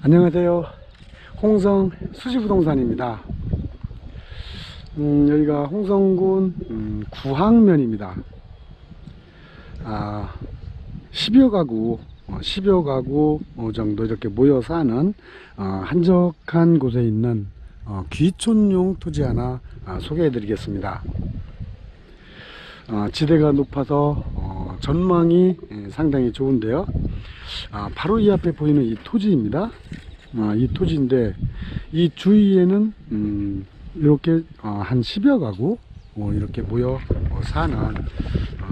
안녕하세요. 홍성 수지부동산입니다. 음, 여기가 홍성군 음, 구항면입니다. 아, 10여 가구, 어, 10여 가구 어, 정도 이렇게 모여 사는 어, 한적한 곳에 있는 어, 귀촌용 토지 하나 아, 소개해 드리겠습니다. 어, 지대가 높아서 어, 전망이 예, 상당히 좋은데요. 아, 바로 이 앞에 보이는 이 토지입니다. 아, 이 토지인데 이 주위에는 음, 이렇게 어, 한 10여 가구 어, 이렇게 모여 어, 사는 어,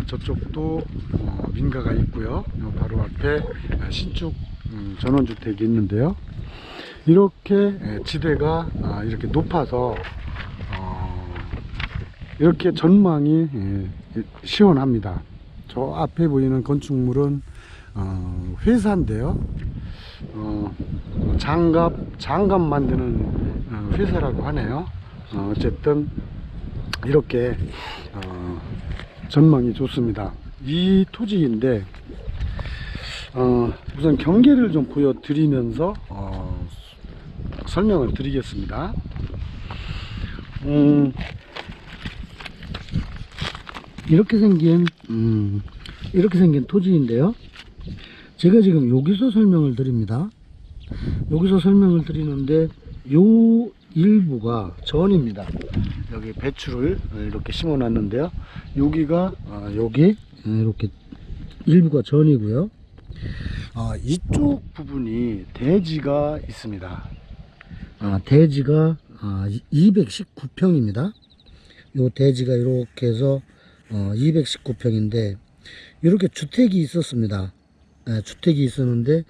저쪽도 어, 민가가 있고요. 요 바로 앞에 아, 신축 음, 전원주택이 있는데요. 이렇게 예, 지대가 아, 이렇게 높아서 어, 이렇게 전망이 예, 시원합니다. 저 앞에 보이는 건축물은 어, 회사인데요. 어, 장갑 장갑 만드는 어, 회사라고 하네요. 어, 어쨌든 이렇게 어, 전망이 좋습니다. 이 토지인데 어, 우선 경계를 좀 보여드리면서 어, 설명을 드리겠습니다. 음, 이렇게 생긴 음, 이렇게 생긴 토지인데요. 제가 지금 여기서 설명을 드립니다. 여기서 설명을 드리는데 요 일부가 전입니다. 여기 배추를 이렇게 심어 놨는데요. 여기가 아, 여기 이렇게 일부가 전이고요. 아, 이쪽 부분이 대지가 있습니다. 아, 대지가 아, 219평입니다. 요 대지가 이렇게 해서 어, 219평인데 이렇게 주택이 있었습니다. 예, 주택이 있었는데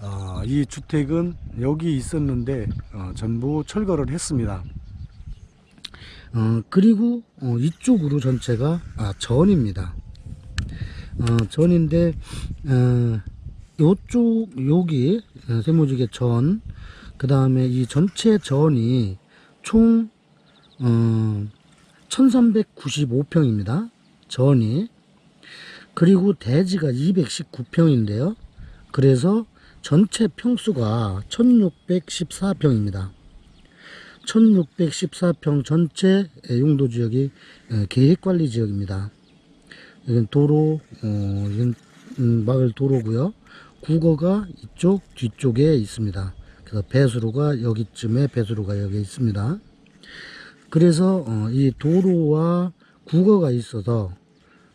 어, 이 주택은 여기 있었는데 어, 전부 철거를 했습니다. 어, 그리고 어, 이쪽으로 전체가 아, 전입니다. 어, 전인데 어, 요쪽 여기 어, 세무지개 전, 그 다음에 이 전체 전이 총 어, 1395평입니다. 전이. 그리고 대지가 219평인데요. 그래서 전체 평수가 1614평입니다. 1614평 전체 용도 지역이 어, 계획관리 지역입니다. 여긴 도로, 어, 이건 음, 마을 도로고요. 국어가 이쪽 뒤쪽에 있습니다. 그래서 배수로가 여기쯤에 배수로가 여기 있습니다. 그래서 어, 이 도로와 국어가 있어서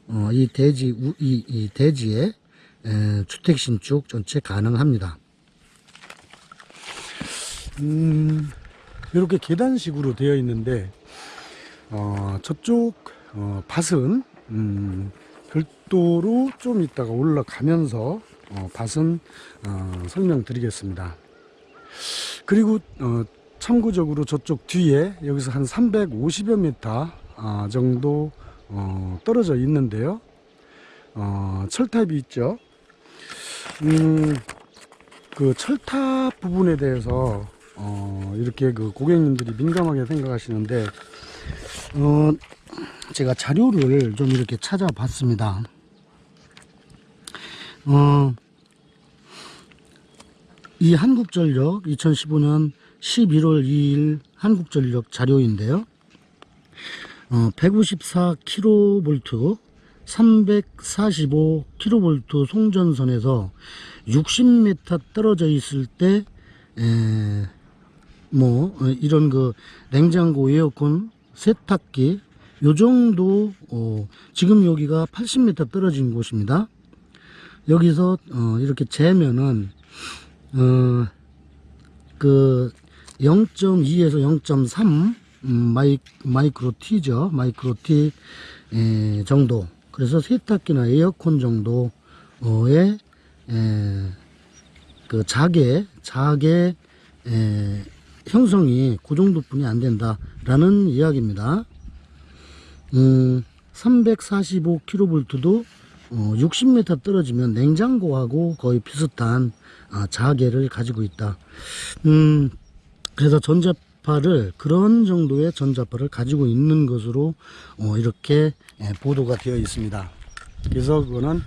어, 이 대지 우- 이, 이 대지에 에, 주택 신축 전체 가능합니다. 음, 이렇게 계단식으로 되어 있는데 어, 저쪽 어, 밭은 음, 별도로 좀 이따가 올라가면서 어, 밭은 어, 설명드리겠습니다. 그리고 어, 참고적으로 저쪽 뒤에 여기서 한 350여 미터 아, 정도 어, 떨어져 있는데요. 어, 철탑이 있죠. 음, 그 철탑 부분에 대해서 어, 이렇게 그 고객님들이 민감하게 생각하시는데 어, 제가 자료를 좀 이렇게 찾아봤습니다. 어, 이 한국전력 2015년 11월 2일 한국전력 자료인데요. 어, 154kV, 345kV 송전선에서 60m 떨어져 있을 때, 에, 뭐, 어, 이런 그 냉장고, 에어컨, 세탁기, 요 정도, 어, 지금 여기가 80m 떨어진 곳입니다. 여기서, 어, 이렇게 재면은, 어, 그 0.2에서 0.3 음, 마이, 마이크로 T죠. 마이크로 T 에, 정도. 그래서 세탁기나 에어컨 정도의 에, 그 자개, 자개 에, 형성이 그 정도뿐이 안 된다라는 이야기입니다. 음, 345kV도 어, 60m 떨어지면 냉장고하고 거의 비슷한 아, 자개를 가지고 있다. 음, 그래서 전자 파를 그런 정도의 전자파를 가지고 있는 것으로 어, 이렇게 예, 보도가 되어 있습니다. 그래서 그거는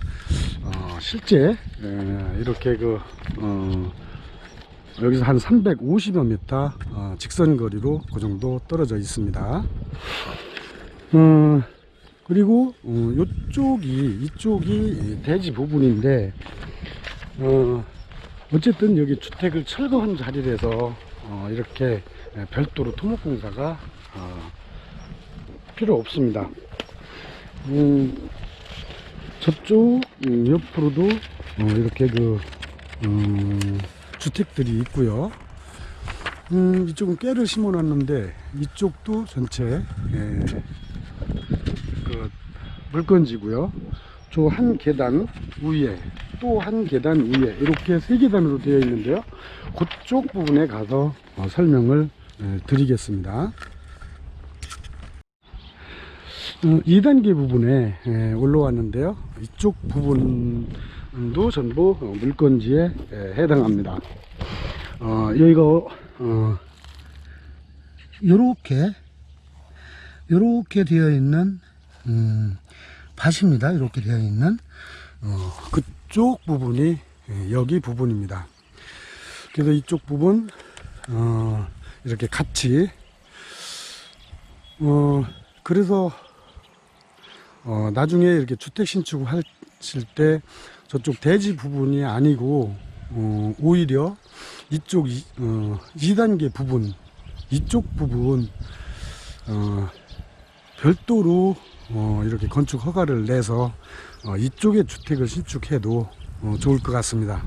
어, 실제 예, 이렇게 그 어, 여기서 한 350여 미터 어, 직선 거리로 그 정도 떨어져 있습니다. 어, 그리고 어, 이쪽이 이쪽이 대지 부분인데 어, 어쨌든 여기 주택을 철거한 자리라서 어, 이렇게 별도로 토목공사가 어, 필요 없습니다. 음, 저쪽 음, 옆으로도 어, 이렇게 그 음, 주택들이 있고요. 음, 이쪽은 깨를 심어 놨는데 이쪽도 전체 예, 그 물건지고요. 저 한 계단 위에 또 한 계단 위에 이렇게 세 계단으로 되어 있는데요. 그쪽 부분에 가서 어, 설명을 예, 드리겠습니다. 어, 2단계 부분에 예, 올라왔는데요. 이쪽 부분도 전부 어, 물건지에 예, 해당합니다. 어, 여기가 어, 요렇게 되어 있는 음, 밭입니다. 이렇게 되어 있는 어, 그쪽 부분이 예, 여기 부분입니다. 그래서 이쪽 부분 어, 이렇게 같이 어, 그래서 어, 나중에 이렇게 주택 신축을 하실 때 저쪽 대지 부분이 아니고 어, 오히려 이쪽 이, 어, 2단계 부분 이쪽 부분 어, 별도로 어, 이렇게 건축 허가를 내서 어, 이쪽에 주택을 신축해도 어, 좋을 것 같습니다.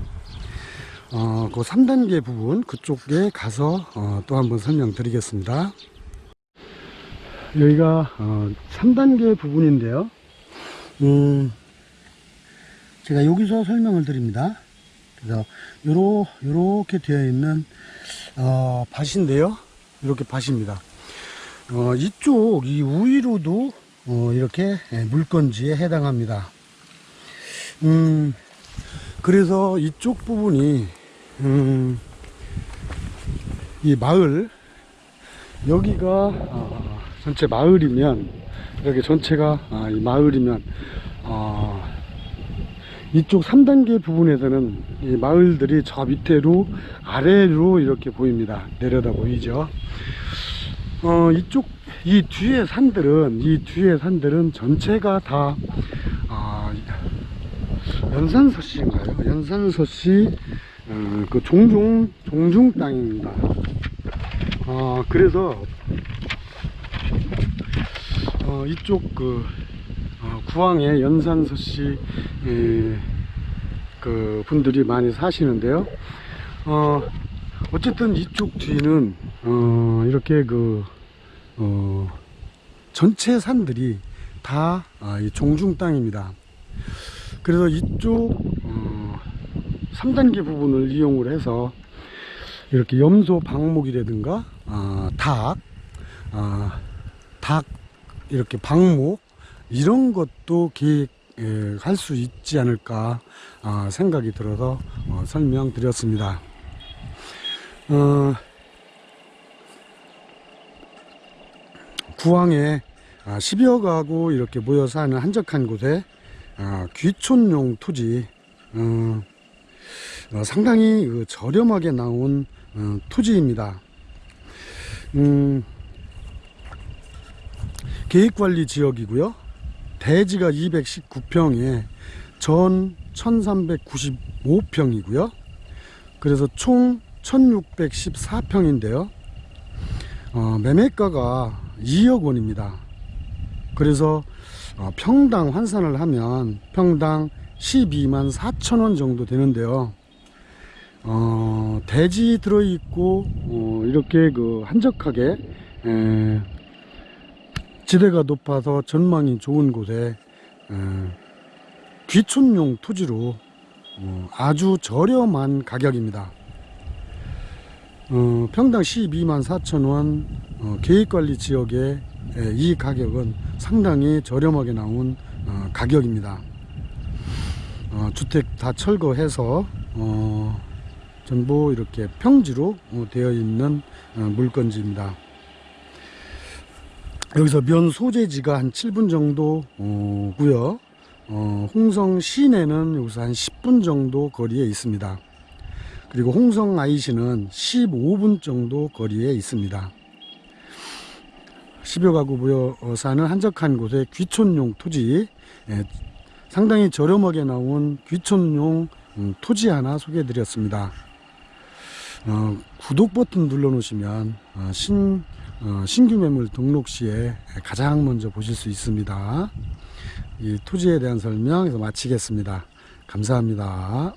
어, 그 3단계 부분 그쪽에 가서 어, 또 한번 설명드리겠습니다. 여기가 어, 3단계 부분인데요. 음, 제가 여기서 설명을 드립니다. 그래서 요러, 요렇게 되어 있는 어, 밭인데요. 이렇게 밭입니다. 어, 이쪽 이 우위로도 어, 이렇게 예, 물건지에 해당합니다. 음, 그래서 이쪽 부분이 음, 이 마을 여기가 어, 전체 마을이면 이렇게 전체가 아, 이 마을이면 어, 이쪽 3단계 부분에서는 이 마을들이 저 밑에로 아래로 이렇게 보입니다. 내려다 보이죠. 어, 이쪽 이 뒤에 산들은 이 뒤에 산들은 전체가 다 아, 연산서씨인가요? 연산서씨 어, 그 종중 종중 땅입니다. 어, 그래서 어, 이쪽 그 어, 구항에 연산서씨 예, 그 분들이 많이 사시는데요. 어, 어쨌든 이쪽 뒤는 어, 이렇게 그 어, 전체 산들이 다 아, 이 종중 땅입니다. 그래서 이쪽 어, 3단계 부분을 이용을 해서 이렇게 염소 방목이라든가 아, 닭, 아, 닭 이렇게 방목 이런 것도 계획할 수 있지 않을까 아, 생각이 들어서 어, 설명드렸습니다. 어, 구항에 아, 10여 가구 이렇게 모여 사는 한적한 곳에 아, 귀촌용 토지 어, 어, 상당히 그 저렴하게 나온 어, 토지입니다. 음, 계획관리 지역이고요. 대지가 219평에 전 1395평이고요. 그래서 총 1614평인데요. 어, 매매가가 2억 원입니다. 그래서 어, 평당 환산을 하면 평당 12만 4천 원 정도 되는데요. 어, 대지 들어있고 어, 이렇게 그 한적하게 에, 지대가 높아서 전망이 좋은 곳에 에, 귀촌용 토지로 어, 아주 저렴한 가격입니다. 어, 평당 12만 4천 원 어, 계획관리 지역에 에, 이 가격은 상당히 저렴하게 나온 어, 가격입니다. 어, 주택 다 철거해서 어, 전부 이렇게 평지로 어, 되어 있는 어, 물건지입니다. 여기서 면 소재지가 한 7분 정도고요. 어, 홍성 시내는 여기서 한 10분 정도 거리에 있습니다. 그리고 홍성 IC는 15분 정도 거리에 있습니다. 10여 가구 사는 한적한 곳의 귀촌용 토지, 예, 상당히 저렴하게 나온 귀촌용 음, 토지 하나 소개해 드렸습니다. 어, 구독 버튼 눌러 놓으시면 어, 신, 어, 신규 매물 등록 시에 가장 먼저 보실 수 있습니다. 이 토지에 대한 설명 에서 마치겠습니다. 감사합니다.